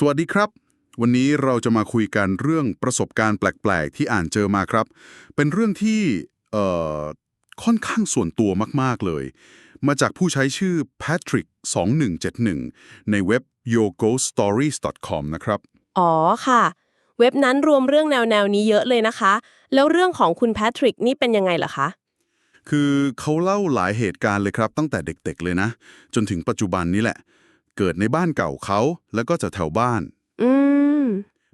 สวัสดีครับ วันนี้เราจะมาคุยกันเรื่องประสบการณ์แปลก ๆ ที่อ่านเจอมาครับ เป็นเรื่องที่เอ่อค่อนข้างส่วนตัวมาก ๆ เลย มาจากผู้ใช้ชื่อ Patrick 2171 ในเว็บ yogostories.com นะครับ อ๋อค่ะ เว็บนั้นรวมเรื่องแนวแนวๆนี้เยอะเลยนะคะ แล้วเรื่องของคุณแพทริกนี่เป็นยังไงเหรอคะ คือเขาเล่าหลายเหตุการณ์เลยครับ ตั้งแต่เด็ก ๆ เลยนะ จนถึงปัจจุบันนี้แหละ เกิดในบ้านเก่าเขา แล้วก็จะแถวบ้าน อืม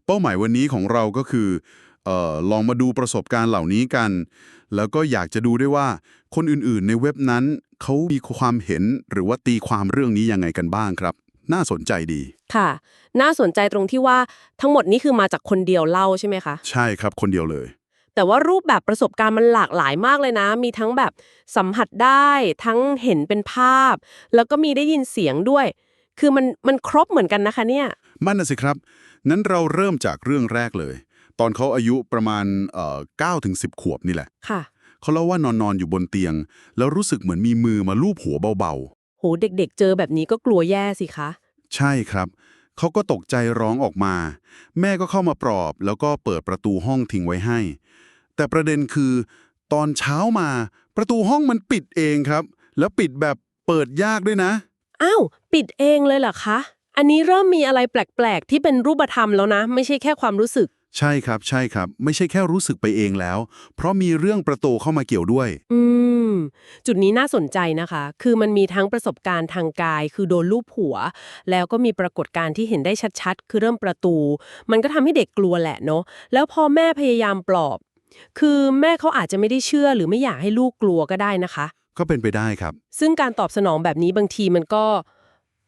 เป้าหมายวันนี้ของเราก็คือเอ่อลองมาดูประสบการณ์เหล่านี้กัน แล้วก็อยากจะดูด้วยว่าคนอื่นๆ ในเว็บนั้นเขามีความเห็นหรือว่าตีความเรื่องนี้ยังไงกันบ้างครับ น่าสนใจดี ค่ะ น่าสนใจตรงที่ว่าทั้งหมดนี้คือมาจากคนเดียวเล่าใช่ไหมคะ ใช่ครับคนเดียวเลย แต่ว่ารูปแบบประสบการณ์มันหลากหลายมากเลยนะ มีทั้งแบบสัมผัสได้ ทั้งเห็นเป็นภาพ แล้วก็มีได้ยินเสียงด้วย คือมันมันครบเหมือนกันนะคะเนี่ยมั่นนะสิครับงั้นเราเริ่มจากเรื่องแรกเลย ตอนเขาอายุประมาณเอ่อ9ถึง10ขวบนี่แหละ ค่ะ เขาเล่าว่านอนนอนๆอยู่บนเตียง แล้วรู้สึกเหมือนมีมือมาลูบหัวเบาโหเด็กๆ เจอแบบนี้ก็กลัวแย่สิคะ ๆ ใช่ครับ เขาก็ตกใจร้องออกมา แม่ก็เข้ามาปลอบ แล้วก็เปิดประตูห้องทิ้งไว้ให้ แต่ประเด็นคือ ตอนเช้ามา ประตูห้องมันปิดเองครับ แล้วปิดแบบเปิดยากด้วยนะ อ้าว ปิดเองเลยเหรอคะ อันนี้เริ่มมีอะไรแปลกๆ ที่เป็นรูปธรรมแล้วนะ ไม่ใช่แค่ความรู้สึก ใช่ครับใช่ครับ ไม่ใช่แค่รู้สึกไปเองแล้ว เพราะมีเรื่องประตูเข้ามาเกี่ยวด้วย อืม จุดนี้น่าสนใจนะคะ คือมันมีทั้งประสบการณ์ทางกาย คือโดนลูบหัว แล้วก็มีปรากฏการณ์ที่เห็นได้ชัดๆ คือเริ่มประตู มันก็ทำให้เด็กกลัวแหละเนาะ แล้วพอแม่พยายามปลอบ คือแม่เขาอาจจะไม่ได้เชื่อหรือไม่อยากให้ลูกกลัวก็ได้นะคะ ก็เป็นไปได้ครับ ซึ่งการตอบสนองแบบนี้บางทีมันก็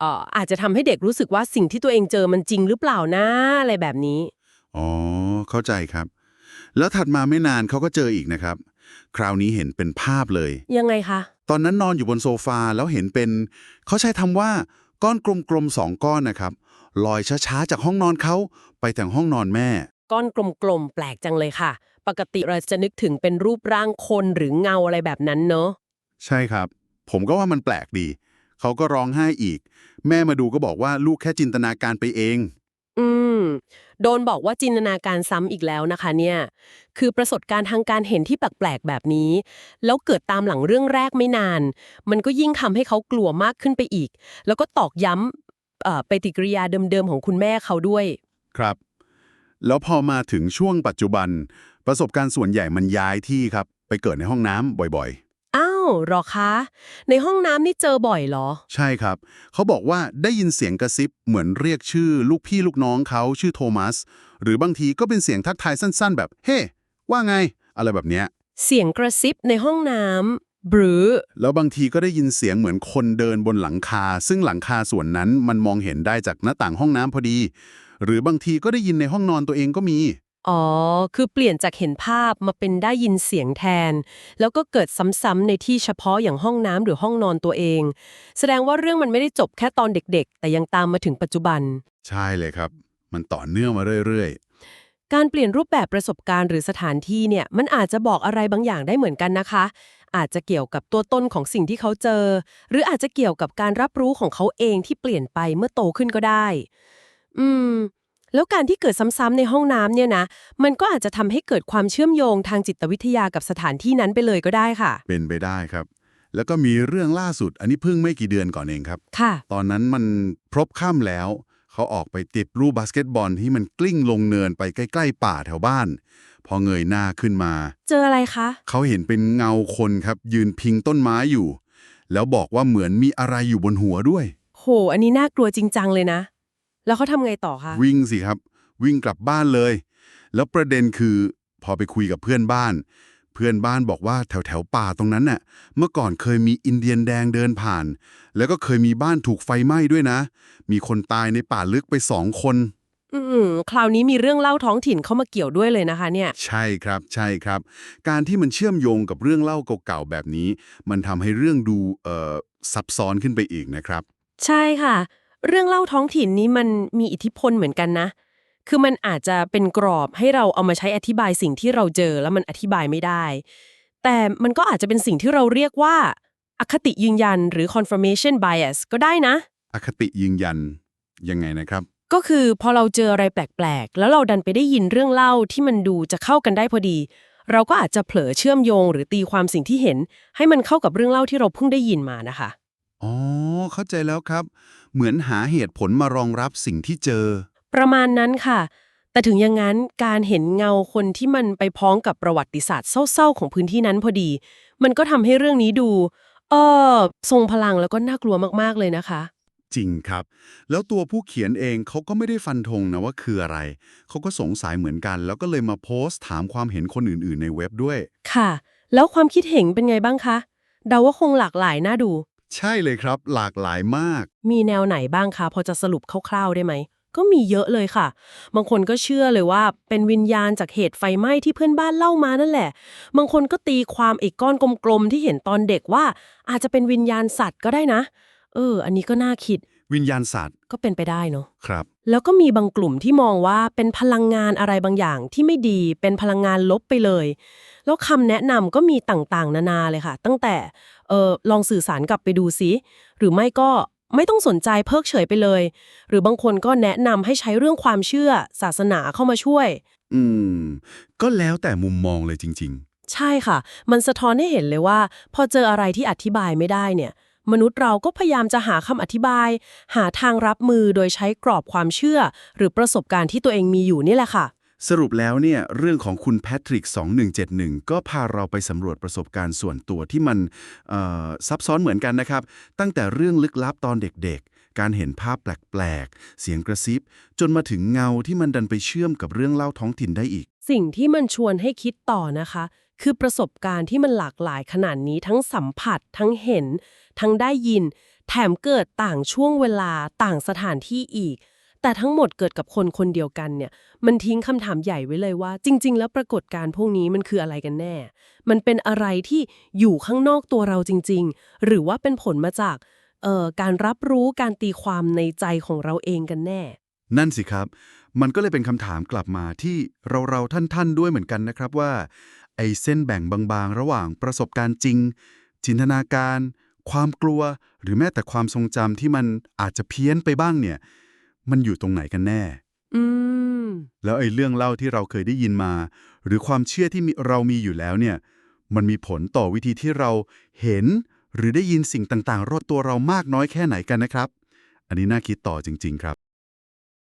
เอ่ออาจจะทำให้เด็กรู้สึกว่าสิ่งที่ตัวเองเจอมันจริงหรือเปล่านะอะไรแบบนี้ อ๋อ เข้าใจครับ แล้วถัดมาไม่นานเขาก็เจออีกนะครับ คราวนี้เห็นเป็นภาพเลย ยังไงคะตอนนั้นนอนอยู่บนโซฟาแล้วเห็นเป็น เขาใช้ทำว่าก้อนกลมๆสองก้อนนะครับลอยช้าๆจากห้องนอนเขาไปถึงห้องนอนแม่ ก้อนกลมๆแปลกจังเลยค่ะ ปกติเราจะนึกถึงเป็นรูปร่างคนหรือเงาอะไรแบบนั้นเนอะ ใช่ครับ ผมก็ว่ามันแปลกดี เขาก็ร้องไห้อีก แม่มาดูก็บอกว่าลูกแค่จินตนาการไปเอง อืม โดนบอกว่าจินตนาการซ้ำอีกแล้วนะคะเนี่ย คือประสบการณ์ทางการเห็นที่แปลกๆแบบนี้ แล้วเกิดตามหลังเรื่องแรกไม่นาน มันก็ยิ่งทำให้เขากลัวมากขึ้นไปอีก แล้วก็ตอกย้ำเอ่อปฏิกิริยาเดิมๆของคุณแม่เขาด้วย ครับ แล้วพอมาถึงช่วงปัจจุบัน ประสบการณ์ส่วนใหญ่มันย้ายที่ครับ ไปเกิดในห้องน้ำบ่อยๆอ้าวเหรอคะ ในห้องน้ำนี่เจอบ่อยเหรอ ใช่ครับ เขาบอกว่าได้ยินเสียงกระซิบเหมือนเรียกชื่อ ลูกพี่ลูกน้องเขาชื่อโทมัส หรือบางทีก็เป็นเสียงทักทายสั้นๆ แบบ เฮ้ ว่าไง อะไรแบบเนี้ย เสียงกระซิบในห้องน้ำบรือ แล้วบางทีก็ได้ยินเสียงเหมือนคนเดินบนหลังคา ซึ่งหลังคาส่วนนั้นมันมองเห็นได้จากหน้าต่างห้องน้ำพอดี หรือบางทีก็ได้ยินในห้องนอนตัวเองก็มี อ๋อ คือเปลี่ยนจากเห็นภาพมาเป็นได้ยินเสียงแทน แล้วก็เกิดซ้ำๆในที่เฉพาะอย่างห้องน้ำหรือห้องนอนตัวเอง แสดงว่าเรื่องมันไม่ได้จบแค่ตอนเด็กๆ แต่ยังตามมาถึงปัจจุบัน ใช่เลยครับ มันต่อเนื่องมาเรื่อยการเปลี่ยนรูปแบบประสบการณ์หรือสถานที่เนี่ย มันอาจจะบอกอะไรบางอย่างได้เหมือนกันนะคะ อาจจะเกี่ยวกับตัวตนของสิ่งที่เขาเจอ หรืออาจจะเกี่ยวกับการรับรู้ของเขาเองที่เปลี่ยนไปเมื่อโตขึ้นก็ได้ อืม แล้วการที่เกิดซ้ำๆในห้องน้ำเนี่ยนะ มันก็อาจจะทำให้เกิดความเชื่อมโยงทางจิตวิทยากับสถานที่นั้นไปเลยก็ได้ค่ะๆเป็นไปได้ครับ แล้วก็มีเรื่องล่าสุด อันนี้เพิ่งไม่กี่เดือนก่อนเองครับ ค่ะ ตอนนั้นมันพรบค่ำแล้ว เขาออกไปติดรูปบาสเกตบอลที่มันกลิ้งลงเนินไปใกล้ ๆ ป่าแถวบ้าน พอเงยหน้าขึ้นมา เจออะไรคะ เขาเห็นเป็นเงาคนครับ ยืนพิงต้นไม้อยู่ แล้วบอกว่าเหมือนมีอะไรอยู่บนหัวด้วย โห อันนี้น่ากลัวจริงจังเลยนะ แล้วเขาทำไงต่อคะ วิ่งสิครับ วิ่งกลับบ้านเลย แล้วประเด็นคือพอไปคุยกับเพื่อนบ้าน เพื่อนบ้านบอกว่าแถวแถวๆป่าตรงนั้นน่ะเมื่อก่อนเคยมีอินเดียนแดงเดินผ่าน แล้วก็เคยมีบ้านถูกไฟไหม้ด้วยนะ มีคนตายในป่าลึกไปสองคน อืมคราวนี้มีเรื่องเล่าท้องถิ่นเข้ามาเกี่ยวด้วยเลยนะคะ เนี่ย ใช่ครับใช่ครับ การที่มันเชื่อมโยงกับเรื่องเล่าเก่าๆแบบนี้ มันทำให้เรื่องดูเอ่อซับซ้อนขึ้นไปอีกนะครับ ใช่ค่ะ เรื่องเล่าท้องถิ่นนี้มันมีอิทธิพลเหมือนกันนะ คือมันอาจจะเป็นกรอบให้เราเอามาใช้อธิบายสิ่งที่เราเจอแล้วมันอธิบายไม่ได้ แต่มันก็อาจจะเป็นสิ่งที่เราเรียกว่า อคติยืนยันหรือ confirmation bias ก็ได้นะ อคติยืนยันยังไงนะครับ ก็คือพอเราเจออะไรแปลกๆ แล้วเราดันไปได้ยินเรื่องเล่าที่มันดูจะเข้ากันได้พอดี เราก็อาจจะเผลอเชื่อมโยง หรือตีความสิ่งที่เห็น ให้มันเข้ากับเรื่องเล่าที่เราเพิ่งได้ยินมานะคะ อ๋อ เข้าใจแล้วครับ เหมือนหาเหตุผลมารองรับสิ่งที่เจอ ประมาณนั้นค่ะ แต่ถึงอย่างนั้นการเห็นเงาคนที่มันไปพ้องกับประวัติศาสตร์เศร้าๆ ของพื้นที่นั้นพอดี มันก็ทำให้เรื่องนี้ดูเออทรงพลังแล้วก็น่ากลัวมากๆเลยนะคะ จริงครับ แล้วตัวผู้เขียนเองเขาก็ไม่ได้ฟันธงนะว่าคืออะไร เขาก็สงสัยเหมือนกัน แล้วก็เลยมาโพสต์ถามความเห็นคนอื่นๆ ในเว็บด้วย ค่ะ แล้วความคิดเห็นเป็นไงบ้างคะเดาว่าคงหลากหลายน่าดู ใช่เลยครับ หลากหลายมาก มีแนวไหนบ้างคะ พอจะสรุปคร่าวๆได้ไหม ก็มีเยอะเลยค่ะ บางคนก็เชื่อเลยว่าเป็นวิญญาณจากเหตุไฟไหม้ที่เพื่อนบ้านเล่ามานั่นแหละ บางคนก็ตีความไอ้ก้อนกลมๆที่เห็นตอนเด็กว่า อาจจะเป็นวิญญาณสัตว์ก็ได้นะ เออ อันนี้ก็น่าคิด วิญญาณสัตว์ก็เป็นไปได้เนาะครับ แล้วก็มีบางกลุ่มที่มองว่าเป็นพลังงานอะไรบางอย่างที่ไม่ดีเป็นพลังงานลบไปเลย แล้วคำแนะนำก็มีต่างๆ นานาเลยค่ะ ตั้งแต่เออลองสื่อสารกลับไปดูซิหรือไม่ก็ไม่ต้องสนใจเพิกเฉยไปเลย หรือบางคนก็แนะนำให้ใช้เรื่องความเชื่อศาสนาเข้ามาช่วย อืม ก็แล้วแต่มุมมองเลยจริงใช่ค่ะ มันสะท้อนให้เห็นเลยว่า พอเจออะไรที่อธิบายไม่ได้เนี่ย มนุษย์เราก็พยายามจะหาคำอธิบาย หาทางรับมือโดยใช้กรอบความเชื่อ หรือประสบการณ์ที่ตัวเองมีอยู่นี่แหละค่ะ สรุปแล้วเนี่ยเรื่องของคุณแพทริก 2171 ก็พาเราไปสำรวจประสบการณ์ส่วนตัวที่มันซับซ้อนเหมือนกันนะครับ ตั้งแต่เรื่องลึกลับตอนเด็กๆ การเห็นภาพแปลกๆ เสียงกระซิบ จนมาถึงเงาที่มันดันไปเชื่อมกับเรื่องเล่าท้องถิ่นได้อีก สิ่งที่มันชวนให้คิดต่อนะคะ คือประสบการณ์ที่มันหลากหลายขนาดนี้ทั้งสัมผัส ทั้งเห็น ทั้งได้ยิน แถมเกิดต่างช่วงเวลาต่างสถานที่อีก แต่ทั้งหมดเกิดกับคนคนเดียวกันเนี่ย มันทิ้งคำถามใหญ่ไว้เลยว่า จริง ๆ แล้วปรากฏการณ์พวกนี้มันคืออะไรกันแน่ มันเป็นอะไรที่อยู่ข้างนอกตัวเราจริง ๆ หรือว่าเป็นผลมาจาก อ่อการรับรู้การตีความในใจของเราเองกันแน่ นั่นสิครับ มันก็เลยเป็นคำถามกลับมาที่เราเราๆท่านๆด้วยเหมือนกันนะครับว่า ไอ้เส้นแบ่งบางๆ ระหว่างประสบการณ์จริง จินตนาการ ความกลัว หรือแม้แต่ความทรงจำที่มันอาจจะเพี้ยนไปบ้างเนี่ย มันอยู่ตรงไหนกันแน่อืมแล้วไอ้เรื่องเล่าที่เราเคยได้ยินมา หรือความเชื่อที่มีเรามีอยู่แล้วเนี่ย มันมีผลต่อวิธีที่เราเห็น หรือได้ยินสิ่งต่างๆ รอบตัวเรามากน้อยแค่ไหนกันนะครับ อันนี้น่าคิดต่อจริง ๆ ครับ